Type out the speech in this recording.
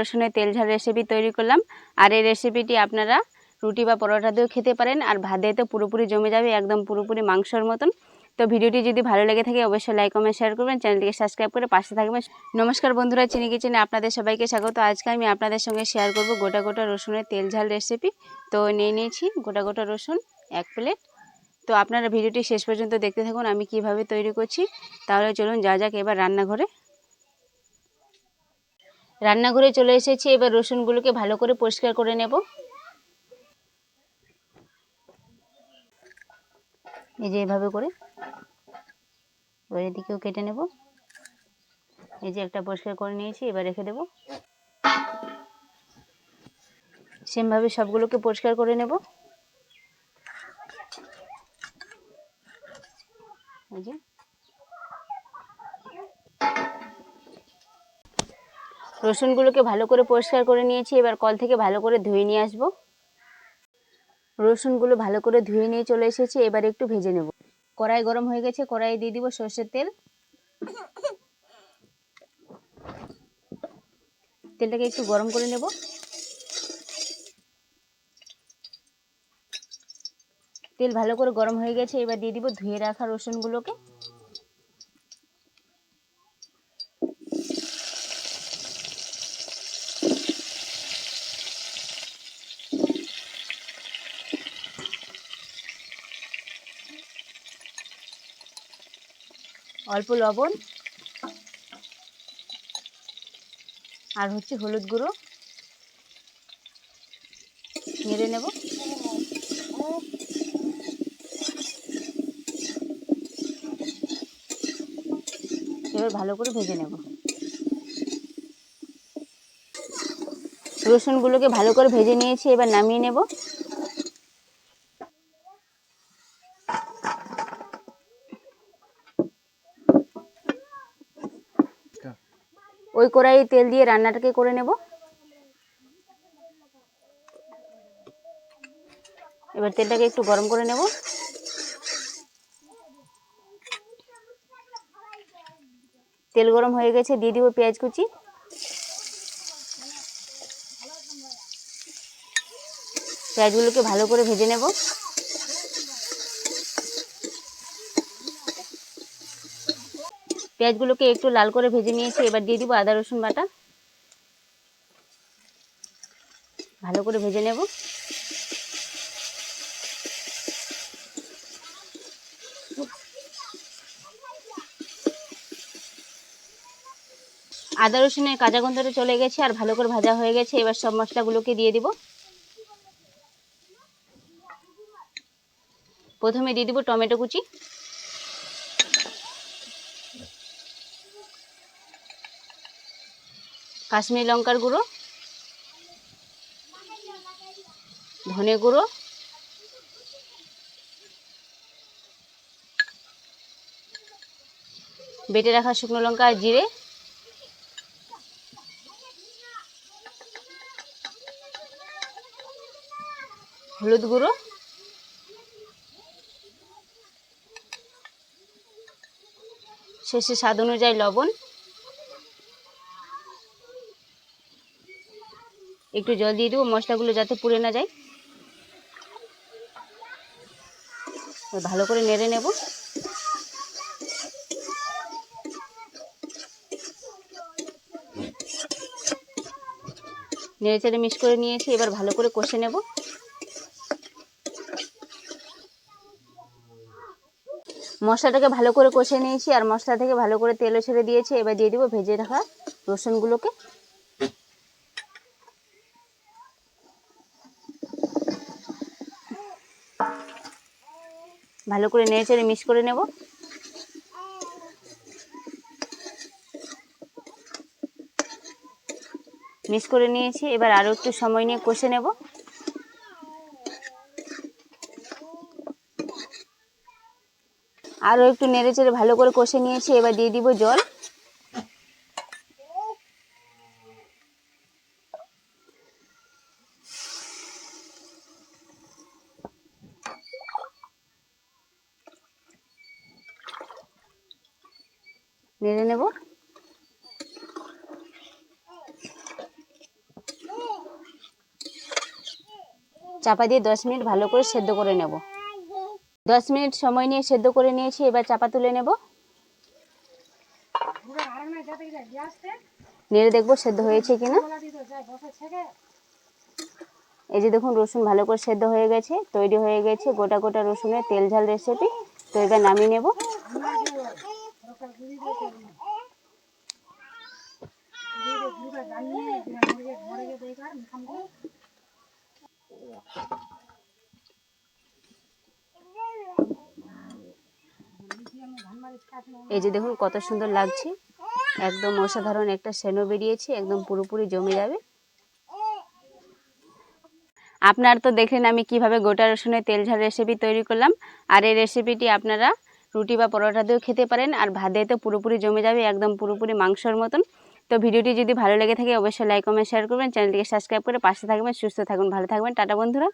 রসুনের তেল ঝাল রেসিপি তৈরি করলাম। আর এই রেসিপিটি আপনারা রুটি বা পরোটা দিয়েও খেতে পারেন। আর ভাতে তো পুরোপুরি জমে যাবে, একদম পুরোপুরি মাংসর মতন। তো ভিডিওটি যদি ভালো লেগে থাকে, অবশ্যই লাইক কমেন্ট শেয়ার করবেন। চ্যানেলটিকে সাবস্ক্রাইব করে পাশে থাকবেন। নমস্কার বন্ধুরা চিনি কিচেনে আপনাদের সবাইকে স্বাগত। আজকে আমি আপনাদের সঙ্গে শেয়ার করব গোটা গোটা রসুনের তেল ঝাল রেসিপি তো নিয়ে নিয়েছি গোটা গোটা রসুন, এক প্লেট তো আপনারা ভিডিওটি শেষ পর্যন্ত দেখতে থাকুন, আমি কীভাবে তৈরি করছি। তাহলে চলুন, যা যাক এবার রান্নাঘরে। রান্নাঘরে চলে এসেছি, এবার রসুনগুলোকে ভালো করে পরিষ্কার করে নেব। এই যে এভাবে করে এবার এদিকেও কেটে নেব। এই যে একটা পরিষ্কার করে নিয়েছি, এবার রেখে দেব। সেমভাবে সবগুলোকে পরিষ্কার করে নেব এই যে রসুনগুলোকে ভালো করে পরিষ্কার করে নিয়েছি, এবার কল থেকে ভালো করে ধুয়ে নিয়ে আসব। রসুনগুলো ভালো করে ধুয়ে নিয়ে চলে এসেছি, এবার একটু ভেজে নেব। কড়াই গরম হয়ে গেছে কড়াই দিয়ে দিব সর্ষের তেল। তেলটাকে একটু গরম করে নেব। তেল ভালো করে গরম হয়ে গেছে, এবার দিয়ে দিব ধুয়ে রাখা রসুনগুলোকে। অল্প লবণ আর হচ্ছে হলুদ গুঁড়ো। নেড়ে নেব। এবার ভালো করে ভেজে নেব। রসুনগুলোকে ভালো করে ভেজে নিয়েছি, এবার নামিয়ে নেব। ওই কড়াই তেল দিয়ে রান্নাটাকে করে নেব। এবার তেলটাকে একটু গরম করে নেব। তেল গরম হয়ে গেছে, দিয়ে দিব পেঁয়াজ কুচি। পেঁয়াজগুলোকে ভালো করে ভেজে নেব। পেঁয়াজগুলোকে একটু লাল করে ভেজে নিয়েছি, এবার দিয়ে দিব আদা, রসুন বাটা। ভালো করে ভেজে নেব। আদা, রসুনের কাঁচা গন্ধটা চলে গেছে আর ভালো করে ভাজা হয়ে গেছে, এবার সব মশলাগুলোকে দিয়ে দিব। প্রথমে দিয়ে দিব টমেটো কুচি। কাশ্মীরি লঙ্কার গুঁড়ো, ধনে গুঁড়ো, বেটে রাখা শুকনো লঙ্কা আর জিরে, হলুদ গুঁড়ো শেষে স্বাদ অনুযায়ী লবণ একটু জল দিয়ে দেবো, মশলাগুলো যাতে পুড়ে না যায়। ভালো করে নেড়ে নেব। নেড়ে চেড়ে মিক্স করে নিয়েছি, এবার ভালো করে কষে নেব। মশলাটাকে ভালো করে কষে নিয়েছি, আর মশলা থেকে ভালো করে তেলও ছেড়ে দিয়েছি, এবার দিয়ে দিব ভেজে রাখা রসুনগুলোকে। ভালো করে নেড়ে চেড়ে মিক্স করে নেব। মিক্স করে নিয়েছি, এবার আরও একটু সময় নিয়ে কষে নেব। আরও একটু নেড়ে চেড়ে ভালো করে কষে নিয়েছি, এবার দিয়ে দিব জল। নেড়ে নেব। চাপা দিয়ে দশ মিনিট ভালো করে সেদ্ধ করে নেব। দশ মিনিট সময় নিয়ে সেদ্ধ করে নিয়েছি, এবার চাপা তুলে নেব। নেড়ে দেখব সেদ্ধ হয়েছে কিনা। এই যে দেখুন, রসুন ভালো করে সেদ্ধ হয়ে গেছে, তৈরি হয়ে গেছে। গোটা গোটা রসুনের তেল ঝাল রেসিপি তো এবার নামিয়ে নেব। এই যে দেখুন কত সুন্দর লাগছে। একদম অসাধারণ একটা সেনো বেরিয়েছে, একদম পুরোপুরি জমে যাবে। আপনার তো দেখলেন আমি কীভাবে গোটা রসুনের তেল ঝাল রেসিপি তৈরি করলাম। আর এই রেসিপিটি আপনারা রুটি বা পরোটা দিয়েও খেতে পারেন, আর ভাত দিয়ে তো পুরোপুরি জমে যাবে একদম পুরোপুরি মাংসর মতন। তো ভিডিওটি যদি ভালো লেগে থাকে, অবশ্যই লাইক কমেন্ট শেয়ার করবেন। চ্যানেলটিকে সাবস্ক্রাইব করে পাশে থাকবেন, সুস্থ থাকুন, ভালো থাকবেন। টাটা বন্ধুরা।